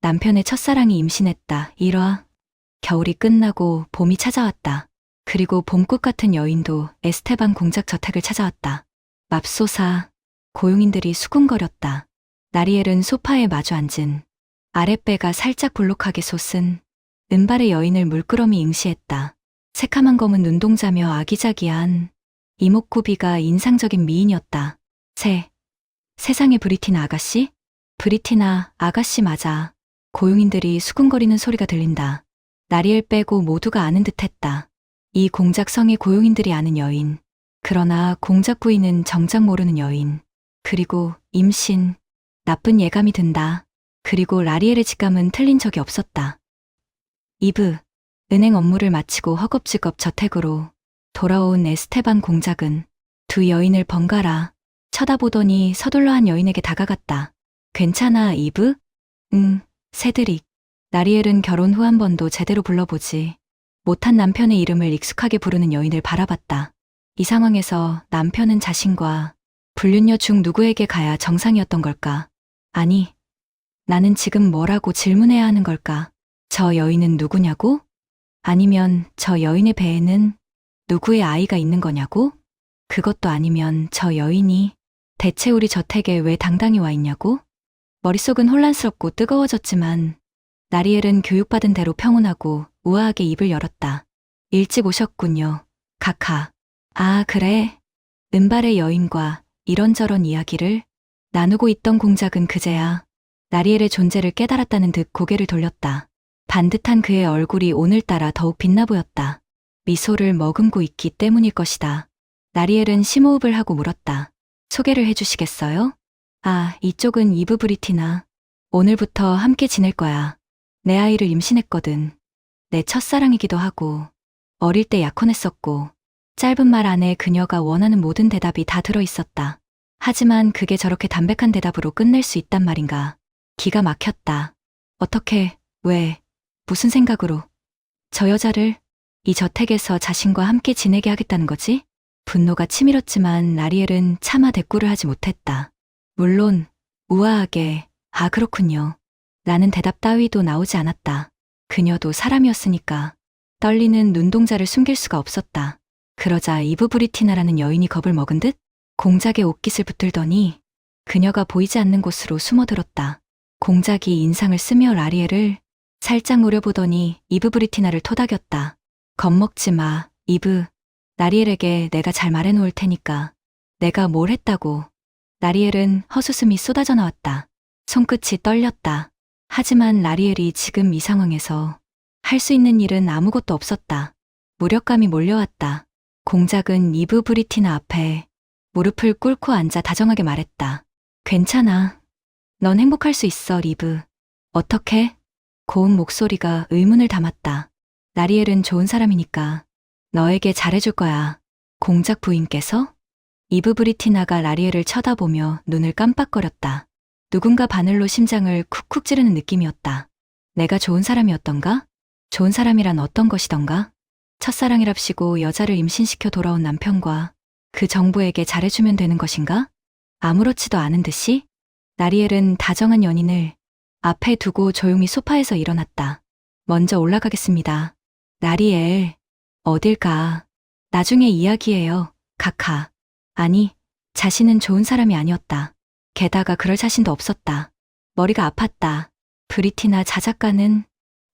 남편의 첫사랑이 임신했다. 1화. 겨울이 끝나고 봄이 찾아왔다. 그리고 봄꽃 같은 여인도 에스테반 공작 저택을 찾아왔다. 맙소사. 고용인들이 수군거렸다. 나리엘은 소파에 마주 앉은 아랫배가 살짝 볼록하게 솟은 은발의 여인을 물끄러미 응시했다. 새카만 검은 눈동자며 아기자기한 이목구비가 인상적인 미인이었다. 새. 세상의 브리티나 아가씨? 브리티나 아가씨 맞아. 고용인들이 수군거리는 소리가 들린다. 나리엘 빼고 모두가 아는 듯 했다. 이 공작성의 고용인들이 아는 여인. 그러나 공작 부인은 정작 모르는 여인. 그리고 임신. 나쁜 예감이 든다. 그리고 라리엘의 직감은 틀린 적이 없었다. 이브. 은행 업무를 마치고 허겁지겁 저택으로 돌아온 에스테반 공작은 두 여인을 번갈아 쳐다보더니 서둘러 한 여인에게 다가갔다. 괜찮아, 이브? 응, 세드릭. 나리엘은 결혼 후 한 번도 제대로 불러보지 못한 남편의 이름을 익숙하게 부르는 여인을 바라봤다. 이 상황에서 남편은 자신과 불륜녀 중 누구에게 가야 정상이었던 걸까? 아니, 나는 지금 뭐라고 질문해야 하는 걸까? 저 여인은 누구냐고? 아니면 저 여인의 배에는 누구의 아이가 있는 거냐고? 그것도 아니면 저 여인이 대체 우리 저택에 왜 당당히 와 있냐고? 머릿속은 혼란스럽고 뜨거워졌지만 나리엘은 교육받은 대로 평온하고 우아하게 입을 열었다. 일찍 오셨군요. 카카. 아, 그래. 은발의 여인과 이런저런 이야기를 나누고 있던 공작은 그제야 나리엘의 존재를 깨달았다는 듯 고개를 돌렸다. 반듯한 그의 얼굴이 오늘따라 더욱 빛나 보였다. 미소를 머금고 있기 때문일 것이다. 나리엘은 심호흡을 하고 물었다. 소개를 해주시겠어요? 아, 이쪽은 이브 브리티나. 오늘부터 함께 지낼 거야. 내 아이를 임신했거든. 내 첫사랑이기도 하고, 어릴 때 약혼했었고, 짧은 말 안에 그녀가 원하는 모든 대답이 다 들어 있었다. 하지만 그게 저렇게 담백한 대답으로 끝낼 수 있단 말인가. 기가 막혔다. 어떻게, 왜, 무슨 생각으로. 저 여자를 이 저택에서 자신과 함께 지내게 하겠다는 거지? 분노가 치밀었지만 나리엘은 차마 대꾸를 하지 못했다. 물론, 우아하게, 아, 그렇군요. 라는 대답 따위도 나오지 않았다. 그녀도 사람이었으니까. 떨리는 눈동자를 숨길 수가 없었다. 그러자 이브 브리티나라는 여인이 겁을 먹은 듯 공작에 옷깃을 붙들더니 그녀가 보이지 않는 곳으로 숨어들었다. 공작이 인상을 쓰며 라리엘을 살짝 노려보더니 이브 브리티나를 토닥였다. 겁먹지 마, 이브. 나리엘에게 내가 잘 말해놓을 테니까. 내가 뭘 했다고. 나리엘은 허수음이 쏟아져 나왔다. 손끝이 떨렸다. 하지만 라리엘이 지금 이 상황에서 할 수 있는 일은 아무것도 없었다. 무력감이 몰려왔다. 공작은 이브 브리티나 앞에 무릎을 꿇고 앉아 다정하게 말했다. 괜찮아. 넌 행복할 수 있어, 리브. 어떻게? 고운 목소리가 의문을 담았다. 나리엘은 좋은 사람이니까 너에게 잘해줄 거야. 공작 부인께서? 이브 브리티나가 라리엘을 쳐다보며 눈을 깜빡거렸다. 누군가 바늘로 심장을 쿡쿡 찌르는 느낌이었다. 내가 좋은 사람이었던가? 좋은 사람이란 어떤 것이던가? 첫사랑이랍시고 여자를 임신시켜 돌아온 남편과 그 정부에게 잘해주면 되는 것인가? 아무렇지도 않은 듯이 나리엘은 다정한 연인을 앞에 두고 조용히 소파에서 일어났다. 먼저 올라가겠습니다. 나리엘, 어딜 가? 나중에 이야기해요, 카카. 아니, 자신은 좋은 사람이 아니었다. 게다가 그럴 자신도 없었다. 머리가 아팠다. 브리티나 자작가는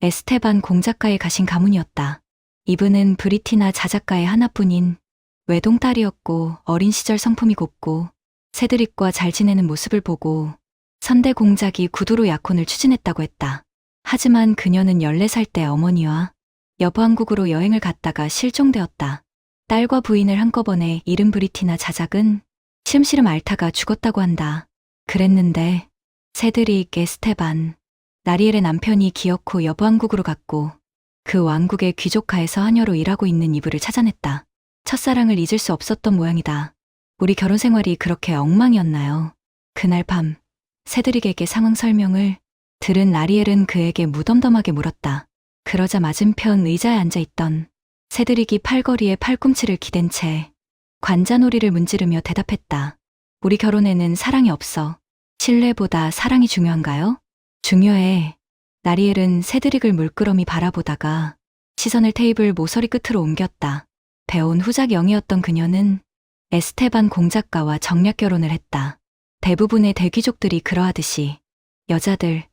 에스테반 공작가에 가신 가문이었다. 이분은 브리티나 자작가의 하나뿐인 외동딸이었고 어린 시절 성품이 곱고 세드릭과 잘 지내는 모습을 보고 선대 공작이 구두로 약혼을 추진했다고 했다. 하지만 그녀는 14살 때 어머니와 여보왕국으로 여행을 갔다가 실종되었다. 딸과 부인을 한꺼번에 잃은 브리티나 자작은 시름시름 앓다가 죽었다고 한다. 그랬는데 세드릭 에스테반 나리엘의 남편이 기어코 여보왕국으로 갔고 그 왕국의 귀족가에서 하녀로 일하고 있는 이브를 찾아냈다. 첫사랑을 잊을 수 없었던 모양이다. 우리 결혼 생활이 그렇게 엉망이었나요? 그날 밤 세드릭에게 상황 설명을 들은 나리엘은 그에게 무덤덤하게 물었다. 그러자 맞은편 의자에 앉아 있던 세드릭이 팔걸이에 팔꿈치를 기댄 채 관자놀이를 문지르며 대답했다. 우리 결혼에는 사랑이 없어. 신뢰보다 사랑이 중요한가요? 중요해. 나리엘은 세드릭을 물끄러미 바라보다가 시선을 테이블 모서리 끝으로 옮겼다. 배운 후작 영이었던 그녀는 에스테반 공작가와 정략 결혼을 했다. 대부분의 대귀족들이 그러하듯이 여자들,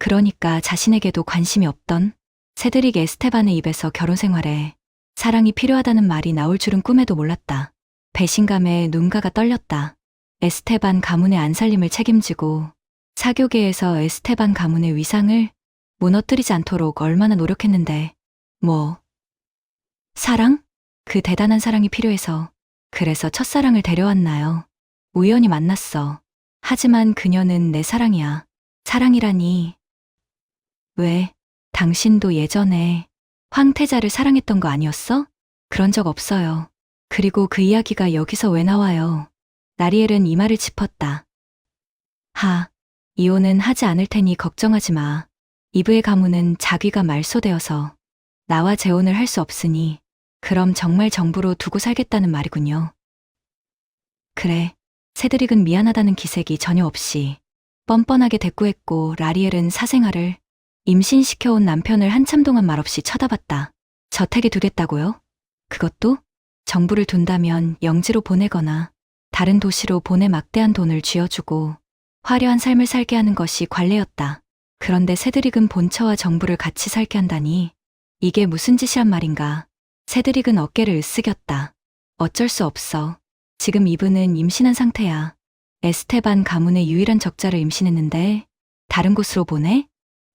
그러니까 자신에게도 관심이 없던 세드릭 에스테반의 입에서 결혼 생활에 사랑이 필요하다는 말이 나올 줄은 꿈에도 몰랐다. 배신감에 눈가가 떨렸다. 에스테반 가문의 안살림을 책임지고 사교계에서 에스테반 가문의 위상을 무너뜨리지 않도록 얼마나 노력했는데, 뭐, 사랑? 그 대단한 사랑이 필요해서 그래서 첫사랑을 데려왔나요? 우연히 만났어. 하지만 그녀는 내 사랑이야. 사랑이라니. 왜, 당신도 예전에 황태자를 사랑했던 거 아니었어? 그런 적 없어요. 그리고 그 이야기가 여기서 왜 나와요? 나리엘은 이마를 짚었다. 하, 이혼은 하지 않을 테니 걱정하지 마. 이브의 가문은 자기가 말소되어서 나와 재혼을 할 수 없으니 그럼 정말 정부로 두고 살겠다는 말이군요. 그래, 세드릭은 미안하다는 기색이 전혀 없이 뻔뻔하게 대꾸했고 라리엘은 사생활을 임신시켜온 남편을 한참 동안 말없이 쳐다봤다. 저택에 두겠다고요? 그것도 정부를 둔다면 영지로 보내거나 다른 도시로 보내 막대한 돈을 쥐어주고 화려한 삶을 살게 하는 것이 관례였다. 그런데 세드릭은 본처와 정부를 같이 살게 한다니 이게 무슨 짓이란 말인가. 세드릭은 어깨를 으쓱였다. 어쩔 수 없어. 지금 이브는 임신한 상태야. 에스테반 가문의 유일한 적자를 임신했는데 다른 곳으로 보내?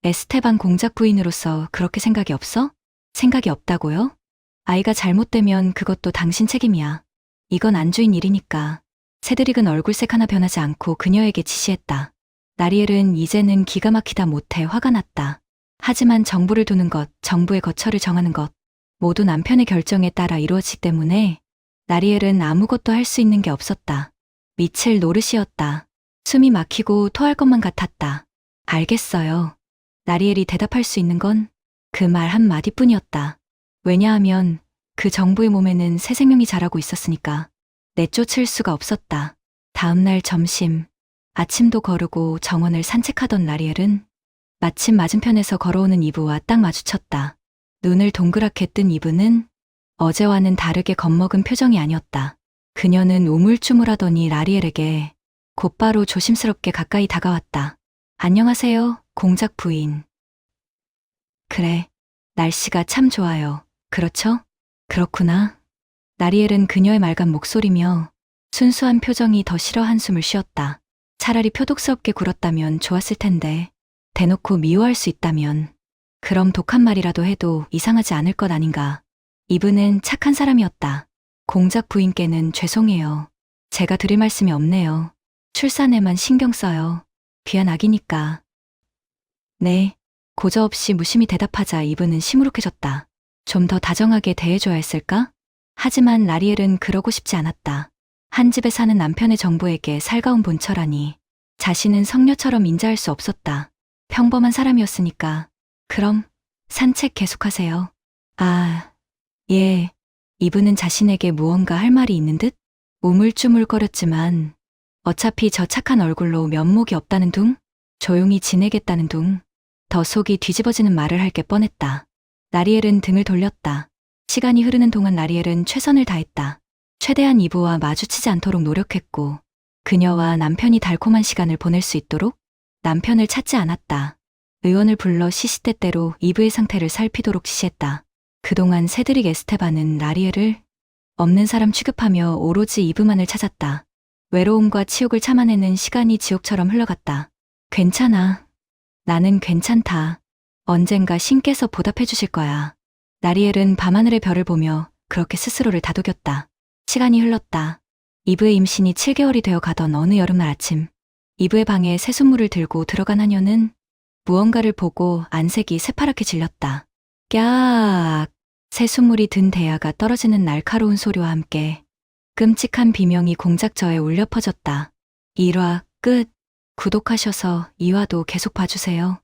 에스테반 공작 부인으로서 그렇게 생각이 없어? 생각이 없다고요? 아이가 잘못되면 그것도 당신 책임이야. 이건 안주인 일이니까. 세드릭은 얼굴색 하나 변하지 않고 그녀에게 지시했다. 나리엘은 이제는 기가 막히다 못해 화가 났다. 하지만 정부를 두는 것, 정부의 거처를 정하는 것, 모두 남편의 결정에 따라 이루어지기 때문에 나리엘은 아무것도 할 수 있는 게 없었다. 미칠 노릇이었다. 숨이 막히고 토할 것만 같았다. 알겠어요. 나리엘이 대답할 수 있는 건 그 말 한마디뿐이었다. 왜냐하면 그 정부의 몸에는 새 생명이 자라고 있었으니까 내쫓을 수가 없었다. 다음날 점심, 아침도 거르고 정원을 산책하던 나리엘은 마침 맞은편에서 걸어오는 이브와 딱 마주쳤다. 눈을 동그랗게 뜬 이브는 어제와는 다르게 겁먹은 표정이 아니었다. 그녀는 우물쭈물하더니 라리엘에게 곧바로 조심스럽게 가까이 다가왔다. 안녕하세요, 공작 부인. 그래, 날씨가 참 좋아요. 그렇죠? 그렇구나. 나리엘은 그녀의 맑은 목소리며 순수한 표정이 더 싫어 한숨을 쉬었다. 차라리 표독스럽게 굴었다면 좋았을 텐데, 대놓고 미워할 수 있다면, 그럼 독한 말이라도 해도 이상하지 않을 것 아닌가. 이분은 착한 사람이었다. 공작 부인께는 죄송해요. 제가 드릴 말씀이 없네요. 출산에만 신경 써요. 귀한 아기니까. 네. 고저없이 무심히 대답하자 이분은 시무룩해졌다. 좀 더 다정하게 대해줘야 했을까? 하지만 라리엘은 그러고 싶지 않았다. 한 집에 사는 남편의 정부에게 살가운 본처라니 자신은 성녀처럼 인자할 수 없었다. 평범한 사람이었으니까. 그럼 산책 계속하세요. 아, 예. 이분은 자신에게 무언가 할 말이 있는 듯 우물쭈물거렸지만 어차피 저 착한 얼굴로 면목이 없다는 둥, 조용히 지내겠다는 둥, 더 속이 뒤집어지는 말을 할 게 뻔했다. 나리엘은 등을 돌렸다. 시간이 흐르는 동안 나리엘은 최선을 다했다. 최대한 이브와 마주치지 않도록 노력했고, 그녀와 남편이 달콤한 시간을 보낼 수 있도록 남편을 찾지 않았다. 의원을 불러 시시때때로 이브의 상태를 살피도록 지시했다. 그동안 세드릭 에스테반은 라리엘을 없는 사람 취급하며 오로지 이브만을 찾았다. 외로움과 치욕을 참아내는 시간이 지옥처럼 흘러갔다. 괜찮아. 나는 괜찮다. 언젠가 신께서 보답해 주실 거야. 나리엘은 밤하늘의 별을 보며 그렇게 스스로를 다독였다. 시간이 흘렀다. 이브의 임신이 7개월이 되어 가던 어느 여름날 아침, 이브의 방에 새순물을 들고 들어간 하녀는 무언가를 보고 안색이 새파랗게 질렸다. 깍! 새순물이 든 대야가 떨어지는 날카로운 소리와 함께 끔찍한 비명이 공작저에 울려 퍼졌다. 1화 끝. 구독하셔서 2화도 계속 봐주세요.